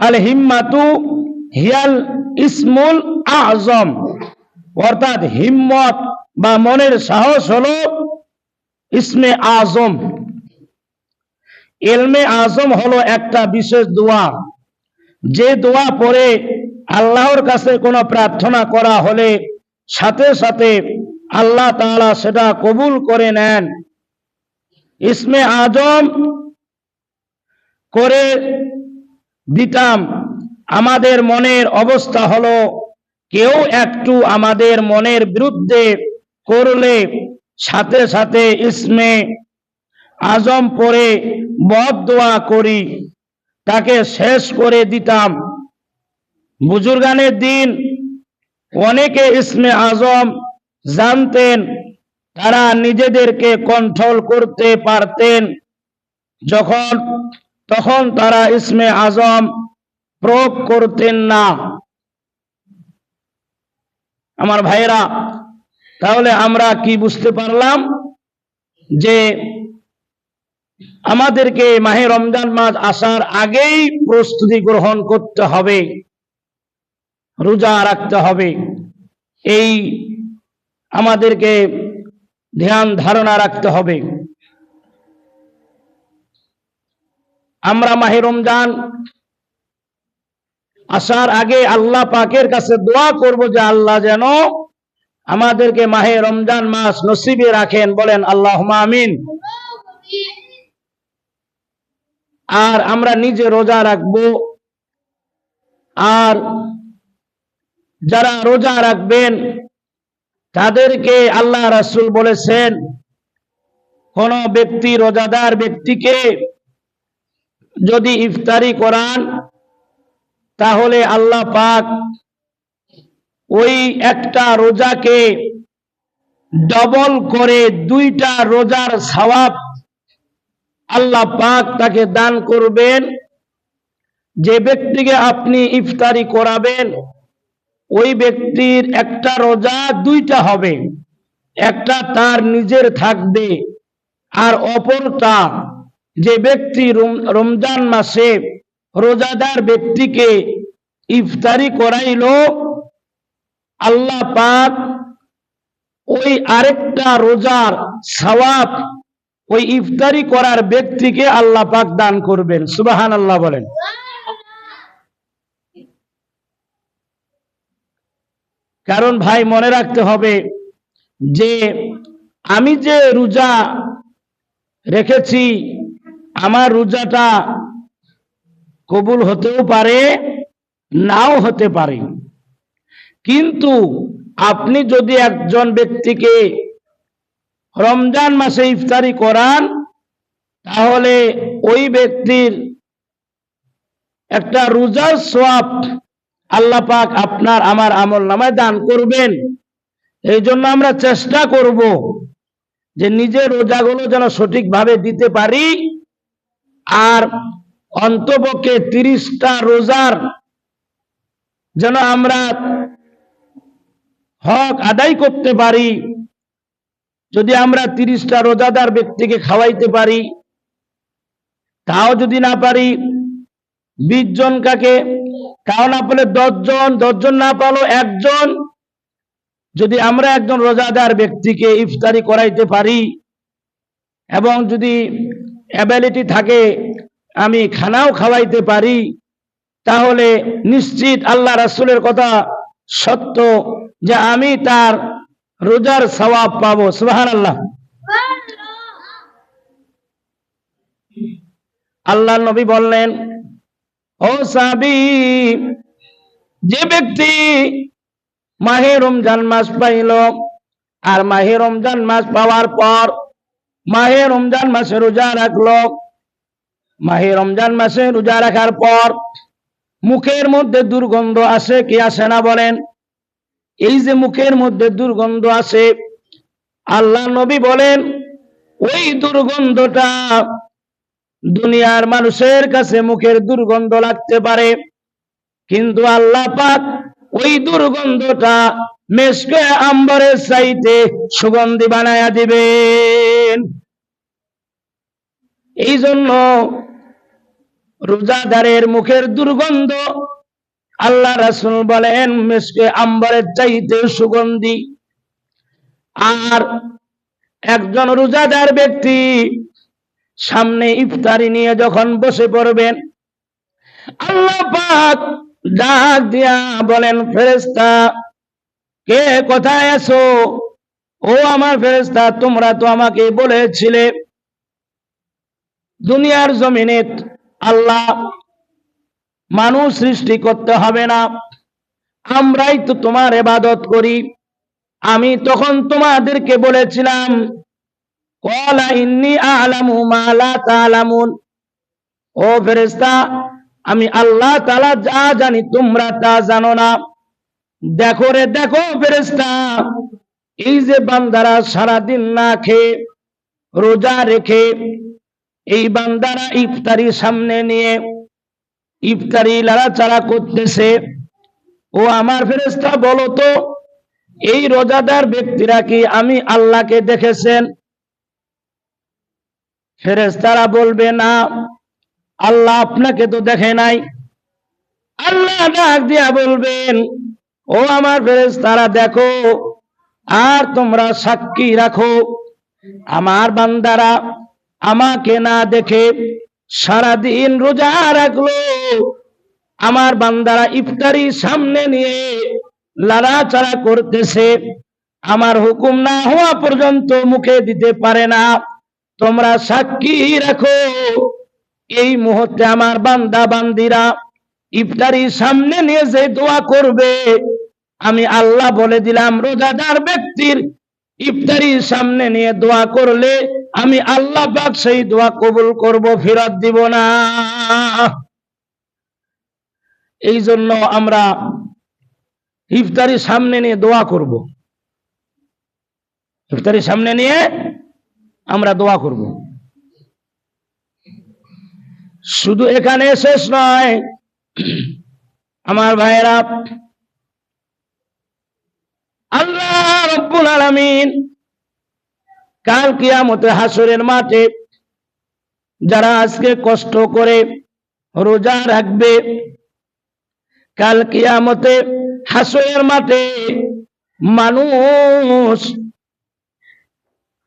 আল হিম্মাতু হিয়াল ইসমুল আজম অর্থাৎ হিম্মত বা মনের সাহস হলো ইসমে আজম। এলমে আজম হলো একটা বিশেষ দোয়া। যে দোয়া পরে আল্লাহর কাছে কোনো প্রার্থনা করা হলে সাথে সাথে আল্লাহ তাআলা সেটা কবুল করে নেন। ইসমে আজম করে দিতাম। আমাদের মনের অবস্থা হলো, কেউ একটু আমাদের মনের বিরুদ্ধে করলে সাথে সাথে ইসমে আজম পরে বদ দোয়া করি, তাকে শেষ করে দিতাম। বুজুর্গানের দিন অনেকে ইসমে আজম জানতেন, তারা নিজেদেরকে কন্ট্রোল করতে পারতেন। যখন তখন তারা ইসমে আজম প্রয়োগ করতেন না। আমার ভাইরা তাহলে আমরা কি বুঝতে পারলাম যে আমাদেরকে মাহে রমজান মাস আসার আগেই প্রস্তুতি গ্রহণ করতে হবে, রোজা রাখতে হবে। এই আমাদেরকে ধ্যান, ধারণা রাখতে হবে। আমরা মাহে রমজান আসার আগে আল্লাহ পাকের কাছে দোয়া করব যে আল্লাহ যেন আমাদেরকে মাহে রমজান মাস নসিবে রাখেন, বলেন আল্লাহ আমিন। আর আমরা নিজে রোজা রাখব। আর যারা রোজা রাখবেন, তাদেরকে আল্লাহ রাসূল বলেছেন, কোন ব্যক্তি রোজাদার ব্যক্তিকে যদি ইফতারি করান, তাহলে আল্লাহ পাক ওই একটা রোজাকে ডবল করে দুইটা রোজার সওয়াব আল্লাহ পাক তাকে দান করবেন। যে ব্যক্তিকে আপনি ইফতারি করাবেন, ওই ব্যক্তির একটা রোজা দুইটা হবে। একটা তার নিজের থাকবে আর অপরটা যে ব্যক্তি রমজান মাসে রোজাদার ব্যক্তিকে ইফতারি করাইল, আল্লাহ পাক ওই আরেকটা রোজার সওয়াব, ওই ইফতারি করার ব্যক্তিকে আল্লাহ পাক দান করবেন। সুবাহান আল্লাহ বলেন। কারণ ভাই, মনে রাখতে হবে যে আমি যে রোজা রেখেছি আমার রোজাটা কবুল হতেও পারে, নাও হতে পারে। কিন্তু আপনি যদি একজন ব্যক্তিকে রমজান মাসে ইফতারি করান, তাহলে ওই ব্যক্তির একটা রোজার সোয়াব আল্লাহ পাক আপনার আমার আমল নামায় দান করবেন। এই জন্য আমরা চেষ্টা করব যে নিজের রোজাগুলো যেন সঠিকভাবে দিতে পারি। আর অন্তপক্ষে তিরিশটা রোজার যেন আমরা হক আদায় করতে পারি, যদি আমরা তিরিশটা রোজাদার ব্যক্তিকে খাওয়াইতে পারি, তাও যদি না পারি, বিশ জন কাকে, তাও না পেলে দশজন দশজন না পালো একজন, যদি আমরা একজন রোজাদার ব্যক্তিকে ইফতারি করাইতে পারি, এবং যদি অ্যাবিলিটি থাকে, আমি খানাও খাওয়াইতে পারি, তাহলে নিশ্চিত আল্লাহ রাসূলের কথা সত্য যে আমি তার রোজার সওয়াব পাবো। সুবহানাল্লাহ। আল্লাহ নবী বললেন, ও সাবি যে ব্যক্তি মাহে রমজান মাস পাইল, আর মাহে রমজান মাস পাওয়ার পর মাহে রমজান মাসে রোজা রাখল। মাহে রমজান মাসে রোজা রাখার পর মুখের মধ্যে দুর্গন্ধ আসে, কি আসে না বলেন? এই যে মুখের মধ্যে দুর্গন্ধ আসে, আল্লাহ নবী বলেন, ওই দুর্গন্ধটা দুনিয়ার মানুষের কাছে মুখের দুর্গন্ধ লাগতে পারে। কিন্তু আল্লাহ পাক ওই দুর্গন্ধটা মেসকে আম্বরের সাইতে সুগন্ধি বানায়া দিবেন। এই জন্য রোজাদারের মুখের দুর্গন্ধ আল্লাহ রাসূল বলেন মিসকে আম্বরের চাইতে সুগন্ধি। আর একজন রোজাদার ব্যক্তি সামনে ইফতারি নিয়ে যখন বসে পড়বেন, আল্লাহ পাক ডাক দিয়া বলেন, ফেরেশতা কে কোথায় আছো? ও আমার ফেরেশতা, তোমরা তো আমাকে বলেছিলে, দুনিয়ার জমিনে আল্লাহ মানুষ সৃষ্টি করতে হবে না। আমরাই তো তোমার এবাদত করি। আমি তখন তোমাদেরকে বলেছিলাম ও ফেরেস্তা আমি আল্লাহ তালা যা জানি তোমরা তা জানো না। দেখো রে, দেখো ফেরেস্তা এই যে বান্দারা সারাদিন না খেয়ে রোজা রেখে এই বান্দারা ইফতারি সামনে নিয়ে ইফতারি লাড়াচাড়া করতেছে। ও আমার ফেরেস্তা বলো তো, এই রোজাদার ব্যক্তিরা কি আমি আল্লাহকে দেখেছেন? ফেরেস্তারা বলবে, না, আল্লাহ আপনাকে তো দেখে নাই। আল্লাহ ডাক দিয়া বলবেন ও আমার ফেরেজ তারা দেখো, আর তোমরা সাক্ষী রাখো। আমার বান্দারা আমাকে না দেখে সারাদিন রোজা রাখল। আমার বান্দারা ইফতারি সামনে নিয়ে লাড়াচাড়া করতেছে। আমার হুকুম না হওয়া পর্যন্ত মুখে দিতে পারে না। তোমরা সাক্ষী রাখো। এই মুহূর্তে আমার বান্দা বান্দিরা ইফতারি সামনে নিয়ে যে দোয়া করবে আমি আল্লাহ বলে দিলাম, রোজাদার ব্যক্তির ইফতারির সামনে নিয়ে দোয়া করলে আমি আল্লাহ পাক সেই দোয়া কবুল করব, ফেরত দিব না। এই জন্য আমরা ইফতারি সামনে নিয়ে দোয়া করব। ইফতারি সামনে নিয়ে আমরা দোয়া করব। শুধু এখানে শেষ নয়, আমার ভাইয়েরা আল্লাহ রব্বুল আলামিন কাল কিয়ামতে হাসরের মাঠে যারা আজকে কষ্ট করে রোজা রাখবে, কাল কিয়ামতে হাসরের মাঠে মানুষ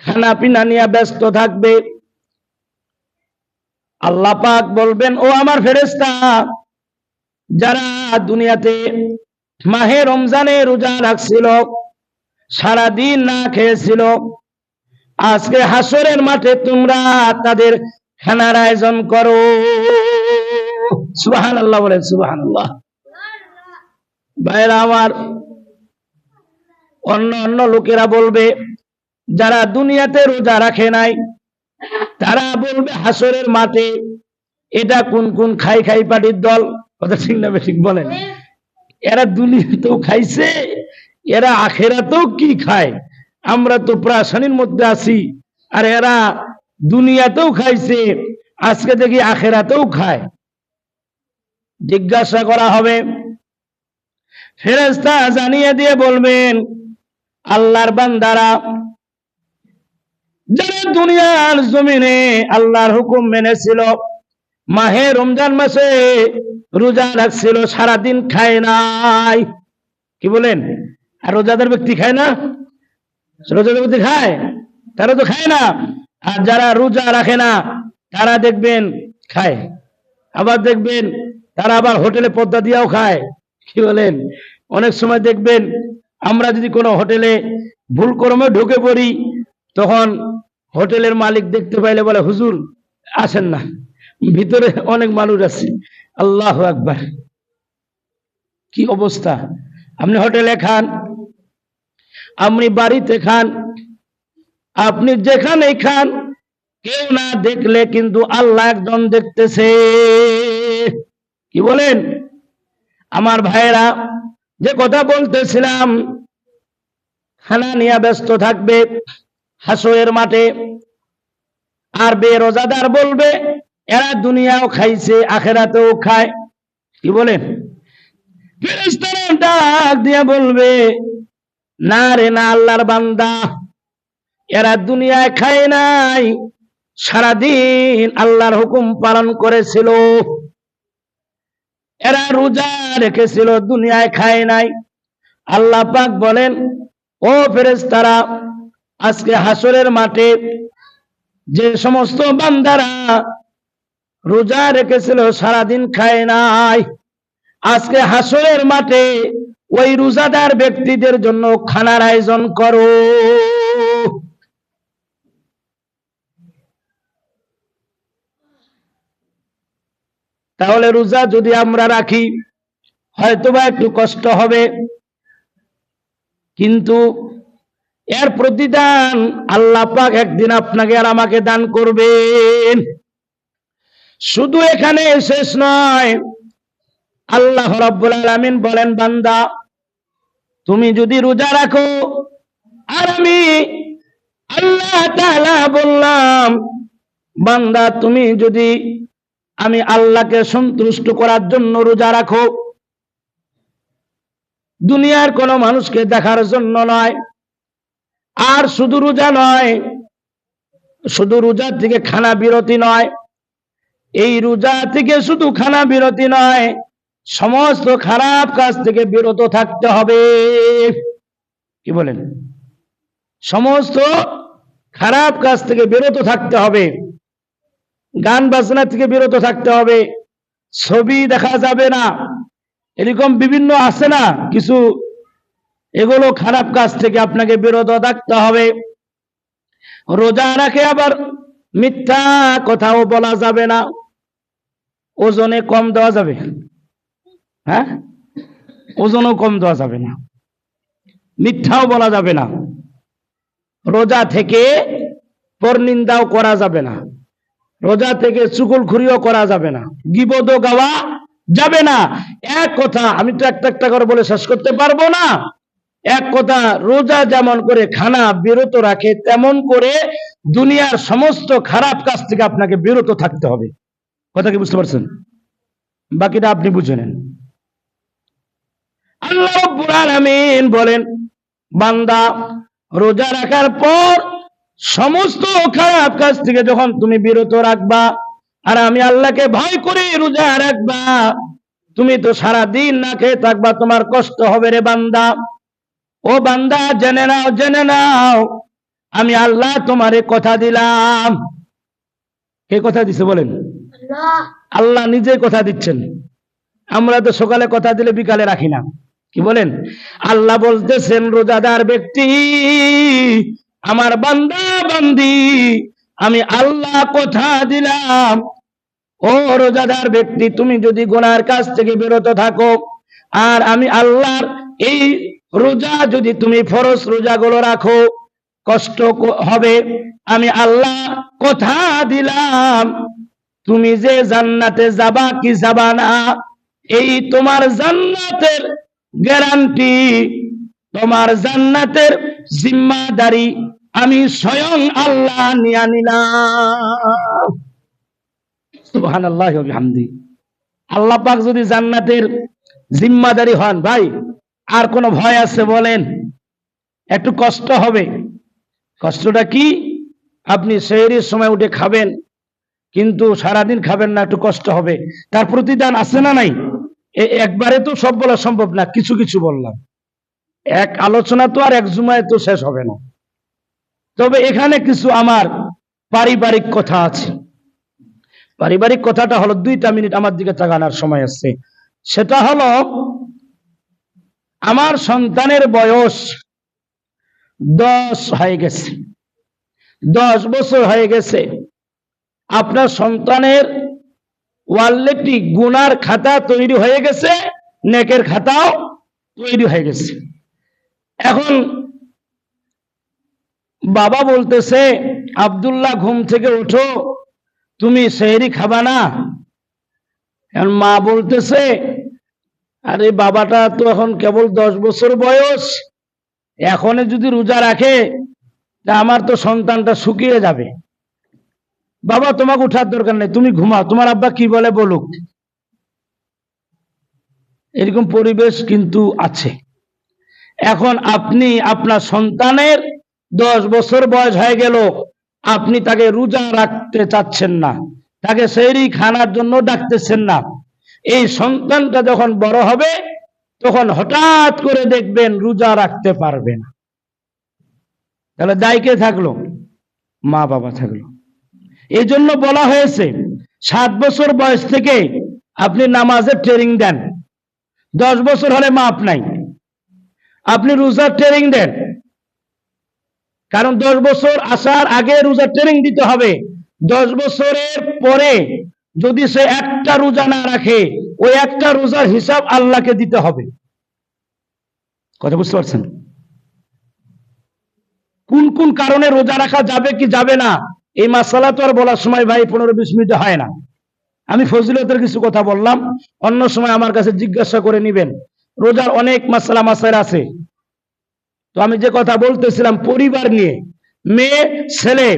খানা পিনা নিয়ে ব্যস্ত থাকবে। আল্লাহ বলবেন, ও আমার ফেরেস্তা যারা দুনিয়াতে মাহে রমজানে রোজা রাখছিল, সারাদিন না খেয়েছিল। আজকে হাসরের মাঠে তোমরা তাদের খানার আয়োজন করো। সুবাহান আল্লাহ বলেন সুবাহান আল্লাহ ভাইরা আমার, অন্য অন্য লোকেরা বলবে, যারা দুনিয়াতে রোজা রাখে নাই, তারা বলবে হাসরের মাঠে এটা কোন কোন খাই খাই পাটির দল? কথা ঠিক না ঠিক বলেন। এরা দুনিয়াতেও খাইছে, এরা আখেরাতেও কি খায়? আমরা তো প্রাশানির মধ্যে আছি, আর এরা দুনিয়াতেও খাইছে, আজকে দেখি আখেরাতেও খায়। জিজ্ঞাসা করা হবে। ফেরেস্তা জানিয়ে দিয়ে বলবেন, আল্লাহর বান্দারা, যারা দুনিয়ার জমিনে আল্লাহর হুকুম মেনেছিল মাহে রমজান মাসে রোজা রাখছিল, সারাদিন খায় নাই। কি বলেন? আর রোজাদার ব্যক্তি খায় না? রোজাদার ব্যক্তি খায়? তারা তো খায় না। আর যারা রোজা রাখে না, তারা দেখবেন খায়। আবার দেখবেন তারা আবার হোটেলে পদ্মা দিয়াও খায়। কি বলেন? অনেক সময় দেখবেন আমরা যদি কোনো হোটেলে ভুল কর্মে ঢুকে পড়ি, তখন হোটেলের মালিক দেখতে পাইলে বলে, হুজুর, আসেন না। ভিতরে অনেক মানুষ আছে। আল্লাহ আকবার। কি অবস্থা? আপনি হোটেলে খান, আপনি বাড়িতে খান, আপনি যেখানেই খান, কেউ না দেখলে কিন্তু আল্লাহ একজন দেখতেছে। কি বলেন? আমার ভাইয়েরা, যে কথা বলতেছিলাম, খানা নিয়ে ব্যস্ত থাকবে হাসোয়ের মাঠে, আর বে রোজাদার বলবে এরা দুনিয়াও খাইছে, আখেরাতেও খায়। কি বলেন ডাক দিয়া বলবে, না রে, না আল্লাহর বান্দা, এরা দুনিয়ায় খায় নাই। সারাদিন আল্লাহর হুকুম পালন করেছিল। এরা রোজা রেখেছিল, দুনিয়ায় খায় নাই। আল্লাহ পাক বলেন, ও ফেরেশতারা, আজকে হাসরের মাঠে যে সমস্ত বান্দারা রোজা রেখেছিল, সারাদিন খায় নাই। আজকে হাসরের মাঠে ওই রোজাদার ব্যক্তিদের জন্য খানার আয়োজন করো। তাহলে রোজা যদি আমরা রাখি, হয়তোবা একটু কষ্ট হবে। কিন্তু এর প্রতিদান আল্লাহ পাক একদিন আপনাকে আর আমাকে দান করবেন। শুধু এখানে শেষ নয়, আল্লাহ রাব্বুল আলামিন বলেন, বান্দা, তুমি যদি রোজা রাখো, আর আমি আল্লাহ বললাম, বান্দা, তুমি যদি আমি আল্লাহকে সন্তুষ্ট করার জন্য রোজা রাখো, দুনিয়ার কোন মানুষকে দেখার জন্য নয়, আর শুধু রোজা নয়, শুধু রোজার থেকে খানা বিরতি নয় এই রোজা থেকে শুধু খানা বিরতি নয়, সমস্ত খারাপ কাজ থেকে বিরত থাকতে হবে। কি বলেন? সমস্ত খারাপ কাজ থেকে বিরত থাকতে হবে। গান বাজনা থেকে বিরত থাকতে হবে। ছবি দেখা যাবে না। এরকম বিভিন্ন আছে না? কিছু এগুলো খারাপ কাজ থেকে আপনাকে বিরত থাকতে হবে। রোজা রাখে আবার মিথ্যা কথাও বলা যাবে না। ওজনে কম দেওয়া যাবে। হ্যাঁ? ওজনও কম দেওয়া যাবে না। মিথ্যাও বলা যাবে না। রোজা থেকে পরনিন্দাও করা যাবে না। রোজা থেকে চুকুল খুরিও করা যাবে না। গিবদও গাওয়া যাবে না। এক কথা, আমি তো একটা একটা করে বলে শেষ করতে পারব না। এক কথা, রোজা যেমন করে খানা বিরত রাখে, তেমন করে দুনিয়ার সমস্ত খারাপ কাজ থেকে আপনাকে বিরত থাকতে হবে। কথা কি বুঝতে পারছেন? বাকিটা আপনি বুঝে নেন। আল্লাহ বলেন, বান্দা রোজা রাখার পর সমস্ত খারাপ কাজ থেকে যখন তুমি বিরত রাখবা, আর আমি আল্লাহকে ভয় করে রোজা রাখবা, তুমি তো সারা দিন না খেয়ে থাকবা, তোমার কষ্ট হবে রে বান্দা। ও বান্দা, জেনে নাও জেনে নাও, আমি আল্লাহ তোমারে কথা দিলাম। কে কথা দিছে বলেন? আল্লাহ নিজে কথা দিচ্ছেন। আমরা তো সকালে কথা দিলে বিকালে রাখি না। কি বলেন? আল্লাহ বলতেছেন, রোজাদার ব্যক্তি, আমার বান্দা, বান্দি, আমি আল্লাহ কথা দিলাম। ও রোজাদার ব্যক্তি, তুমি যদি গোনার কাছ থেকে বিরত থাকো, আর আমি আল্লাহর এই রোজা যদি তুমি ফরজ রোজাগুলো রাখো, কষ্ট হবে, আমি আল্লাহ কথা দিলাম। তুমি যে জান্নাতে যাবা কি যাবা না, এই তোমার জান্নাতের গ্যারান্টি তোমার জান্নাতের জিম্মাদারি আমি স্বয়ং আল্লাহ নিয়া নিলাম। আল্লাহ পাক যদি জান্নাতের জিম্মাদারি হন, ভাই, আর কোনো ভয় আছে বলেন? একটু কষ্ট হবে। কষ্টটা কি? আপনি শহরের সময় উঠে খাবেন। কিন্তু সারাদিন খাবেন না, একটু কষ্ট হবে। তার প্রতিদান আছে না নাই? একবারে তো সব বলা সম্ভব না, কিছু কিছু বললাম। এক আলোচনা তো আর এক জুমায় তো শেষ হবে না। তবে এখানে কিছু আমার পারিবারিক কথা আছে। পারিবারিক কথাটা হলো দুইটা মিনিট আমার দিকে তাকানোর সময় আছে। সেটা হলো, আমার সন্তানের বয়স দশ হয়ে গেছে। দশ বছর হয়ে গেছে। আপনার সন্তানের ওয়ালেটটি গুনার খাতা তৈরি হয়ে গেছে, নেকের খাতাও তৈরি হয়ে গেছে। এখন বাবা বলতেছে, আব্দুল্লাহ, ঘুম থেকে ওঠো, তুমি সেহরি খাবা না। এখন মা বলতেছে, আরে বাবাটা তো এখন কেবল দশ বছর বয়স, এখনে যদি রোজা রাখে, তা আমার তো সন্তানটা শুকিয়ে যাবে। বাবা, তোমাকে উঠার দরকার নেই, তুমি ঘুমাও। তোমার আব্বা কি বলে বলুক? এরকম পরিবেশ কিন্তু আছে। এখন আপনি আপনার সন্তানের দশ বছর বয়স হয়ে গেল, আপনি তাকে রোজা রাখতে চাচ্ছেন না, তাকে সেরি খানার জন্য ডাকতেছেন না। এই সন্তানটা যখন বড় হবে, তখন হঠাৎ করে দেখবেন রোজা রাখতে পারবে না। তাহলে দায়কে থাকল? মা বাবা থাকল। এই জন্য বলা হয়েছে, সাত বছর বয়স থেকে আপনি নামাজের ট্রেনিং দেন। দশ বছর হলে মাপ নাই। আপনি রোজার ট্রেনিং দেন। কারণ দশ বছর আসার আগে রোজার ট্রেনিং দিতে হবে। দশ বছরের পরে যদি সে একটা রোজা না রাখে, ওই একটা রোজার হিসাব আল্লাহকে দিতে হবে। কথা বুঝতে পারছেন? কোন কোন কারণে রোজা রাখা যাবে কি যাবে না? এই মাসালা তো আর বলার সময় ভাই পনেরো বিশ মিনিটে হয় না। আমি ফজিলতের কিছু কথা বললাম, অন্য সময় আমার কাছে জিজ্ঞাসা করে নিবেন। রোজার অনেক মাসালা মাসার আছে। তো আমি যে কথা বলতেছিলাম, পরিবার নিয়ে, মেয়ে, ছেলে,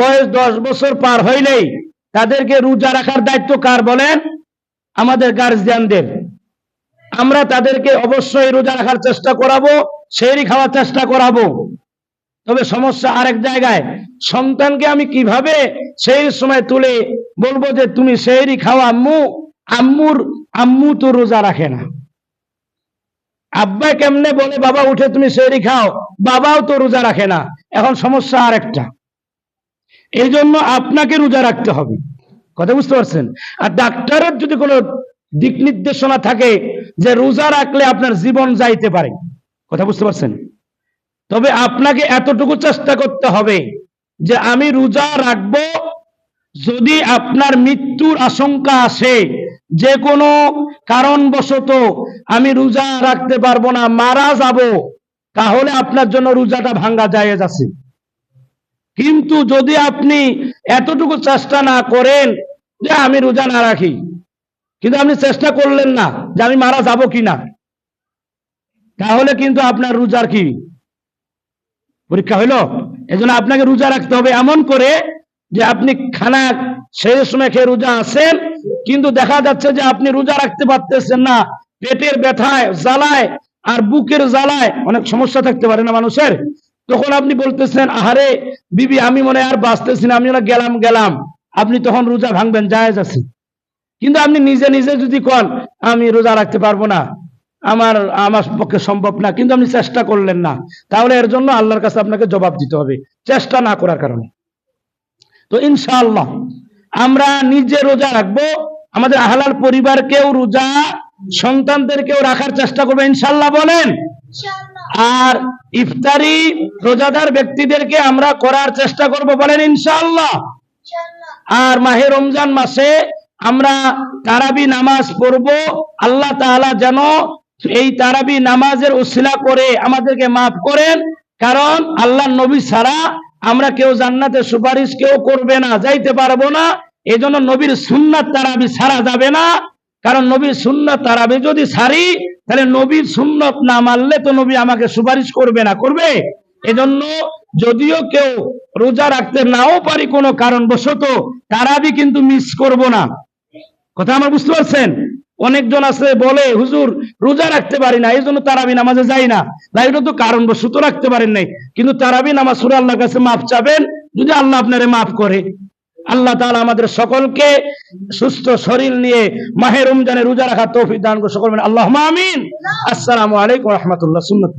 বয়স দশ বছর পার হইলেই তাদেরকে রোজা রাখার দায়িত্ব কার বলেন? আমাদের গার্জিয়ানদের আমরা তাদেরকে অবশ্যই রোজা রাখার চেষ্টা করাবো সেরি খাওয়ার চেষ্টা করাবো। তবে সমস্যা আরেক জায়গায়, সন্তানকে আমি কীভাবে সেই সময় তুলে বলব যে তুমি সেই খাওয়া আম্মু, আম্মুর, আম্মু তো রোজা রাখে না। আব্বা কেমনে বলে, বাবা, উঠে তুমি সেরি খাও। বাবাও তো রোজা রাখে না। এখন সমস্যা আরেকটা। এই জন্য আপনাকে রোজা রাখতে হবে। কথা বুঝতে পারছেন? আর ডাক্তারের যদি কোনো দিক নির্দেশনা থাকে যে রোজা রাখলে আপনার জীবন যাইতে পারে, কথা বুঝতে পারছেন? তবে আপনাকে এতটুকু চেষ্টা করতে হবে যে আমি রোজা রাখব যদি আপনার মৃত্যুর আশঙ্কা আসে, যে কোনো কারণবশত আমি রোজা রাখতে পারব না, মারা যাব, তাহলে আপনার জন্য রোজাটা ভাঙ্গা যায় আছে। কিন্তু যদি আপনি এতটুকু চেষ্টা না করেন যে আমি রোজা না রাখি, কিন্তু আপনি চেষ্টা করলেন না যে আমি মারা যাব কিনা, তাহলে কিন্তু আপনার রোজার কি পরীক্ষা হইল। এজন্য আপনাকে রোজা রাখতে হবে এমন করে যে আপনি খানা সেই সময় খেয়ে রোজা আছেন, কিন্তু দেখা যাচ্ছে যে আপনি রোজা রাখতে পারতেছেন না। পেটের ব্যথায়, জ্বালায় আর বুকের জ্বালায় অনেক সমস্যা থাকতে পারে না মানুষের। তখন আপনি বলতেছেন, আহারে, বিবি, আমি মনে আর বাঁচতেছি না, আমি ওরা গেলাম গেলাম। আপনি তখন রোজা ভাঙবেন, জায়েজ আছে। কিন্তু আপনি নিজে নিজে যদি কন, আমি রোজা রাখতে পারব না। আমার আমার পক্ষে সম্ভব না কিন্তু আপনি চেষ্টা করলেন না। তাহলে এর জন্য আল্লাহর কাছে আপনাকে জবাব দিতে হবে চেষ্টা না করার কারণে। তো ইনশাআল্লাহ আমরা নিজে রোজা রাখব আমাদের আহলাল পরিবারকেও রোজা সন্তানদেরকেও রাখার চেষ্টা করব ইনশাল্লাহ বলেন। আর ইফতারি রোজাদার ব্যক্তিদেরকে আমরা করার চেষ্টা করব বলেন ইনশাল্লাহ আর মাহে রমজান মাসে আমরা তারাবি নামাজ পড়ব আল্লাহ তাআলা যেন এই তারাবি নামাজের উসিলা করে আমাদেরকে মাফ করেন, কারণ আল্লাহ নবী ছাড়া আমরা কেউ জান্নাতে সুপারিশ কেউ করবে না, যাইতে পারব না। এই জন্য নবীর সুন্নাত তারাবি ছাড়া যাবে না। কারণ নবীর সুন্নত তারাবি যদি ছাড়ি, তাহলে নবীর সুন্নত না মানলে তো নবী আমাকে সুপারিশ করবে না, করবে? এজন্য যদিও কেউ রোজা রাখতে নাও পারি কোনো কারণবশত, তারাবি কিন্তু মিস করব না। কথা আমার বুঝতে পারছেন? অনেকজন আছে, বলে, হুজুর, রোজা রাখতে পারি না এই জন্য তারাবি নামাজে যাই না। না, এটা তো কারণবশত রাখতে পারেন নাই। কিন্তু তারাবি নামাজ সুরা আল্লাহর কাছে মাফ চাবেন, যদি আল্লাহ আপনারে মাফ করে। আল্লাহ তালা আমাদের সকলকে সুস্থ শরীর নিয়ে মাহে রমজানে রোজা রাখা তৌফিক দান সকল আল্লাহ আমিন। আসসালামু আলাইকুম রহমতুল্লাহ। সুন্নত